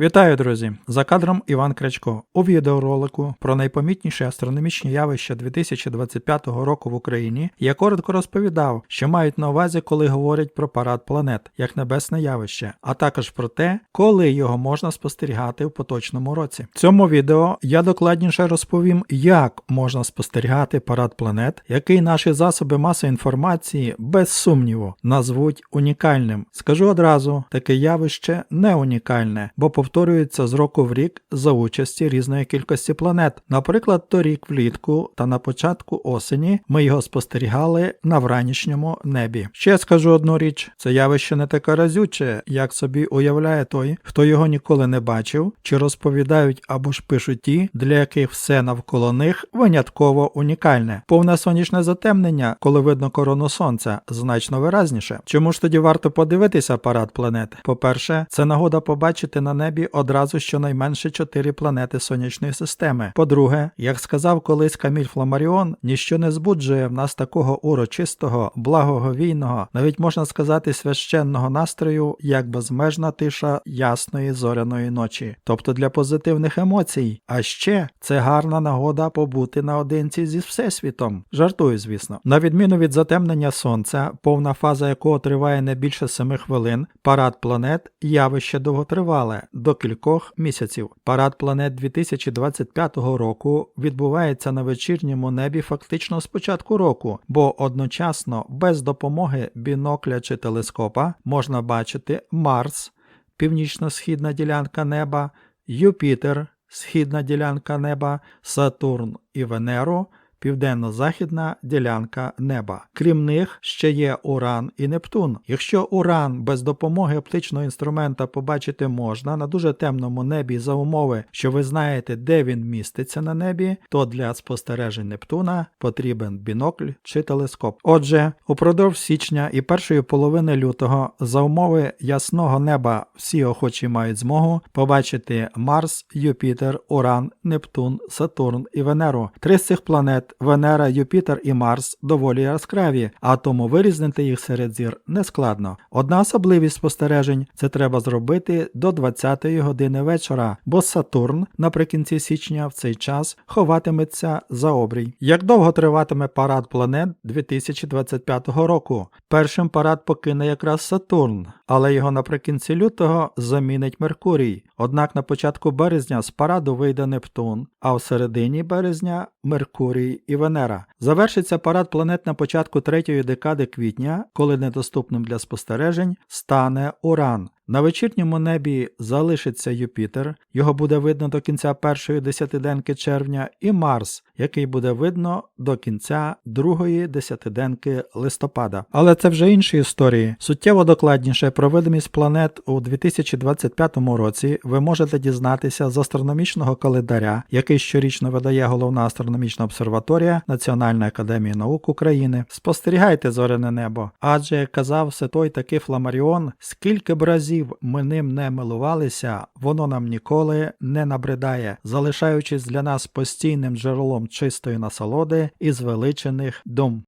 Вітаю, друзі! За кадром Іван Крячко. У відеоролику про найпомітніші астрономічні явища 2025 року в Україні я коротко розповідав, що мають на увазі, коли говорять про парад планет як небесне явище, а також про те, коли його можна спостерігати в поточному році. В цьому відео я докладніше розповім, як можна спостерігати парад планет, який наші засоби масової інформації без сумніву назвуть унікальним. Скажу одразу, таке явище не унікальне, бо повторюється з року в рік за участі різної кількості планет. Наприклад, торік влітку та на початку осені ми його спостерігали на вранішньому небі. Ще скажу одну річ: це явище не таке разюче, як собі уявляє той, хто його ніколи не бачив, чи розповідають або ж пишуть ті, для яких все навколо них винятково унікальне. Повне сонячне затемнення, коли видно корону сонця, значно виразніше. Чому ж тоді варто подивитися парад планет? По-перше, це нагода побачити на небі одразу щонайменше чотири планети сонячної системи. По-друге, як сказав колись Каміль Фламаріон, ніщо не збуджує в нас такого урочистого, благоговійного, навіть можна сказати, священного настрою, як безмежна тиша ясної зоряної ночі, тобто для позитивних емоцій. А ще це гарна нагода побути наодинці зі всесвітом. Жартую, звісно. На відміну від затемнення сонця, повна фаза якого триває не більше 7 хвилин, парад планет явище довготривале до кількох місяців. Парад планет 2025 року відбувається на вечірньому небі фактично з початку року, бо одночасно без допомоги бінокля чи телескопа можна бачити Марс, північно-східна ділянка неба, Юпітер, східна ділянка неба, Сатурн і Венеру. Південно-західна ділянка неба. Крім них, ще є Уран і Нептун. Якщо Уран без допомоги оптичного інструмента побачити можна на дуже темному небі за умови, що ви знаєте, де він міститься на небі, то для спостережень Нептуна потрібен бінокль чи телескоп. Отже, упродовж січня і першої половини лютого за умови ясного неба всі охочі мають змогу побачити Марс, Юпітер, Уран, Нептун, Сатурн і Венеру. Три з цих планет Венера, Юпітер і Марс доволі яскраві, а тому вирізнити їх серед зір нескладно. Одна особливість спостережень це треба зробити до 20-ї години вечора, бо Сатурн наприкінці січня в цей час ховатиметься за обрій. Як довго триватиме парад планет 2025 року? Першим парад покине якраз Сатурн, але його наприкінці лютого замінить Меркурій. Однак на початку березня з параду вийде Нептун, а в середині березня Меркурій і Венера. Завершиться парад планет на початку третьої декади квітня, коли недоступним для спостережень стане Уран. На вечірньому небі залишиться Юпітер, його буде видно до кінця першої десятиденки червня, і Марс, який буде видно до кінця другої десятиденки листопада. Але це вже інші історії. Суттєво докладніше про видимість планет у 2025 році ви можете дізнатися з астрономічного календаря, який щорічно видає головна астрономічна обсерваторія Національної академії наук України. Спостерігайте зоряне небо, адже як казав все той таки Фламаріон, скільки б разів ми ним не милувалися, воно нам ніколи не набридає, залишаючись для нас постійним джерелом чистої насолоди і звеличених дум.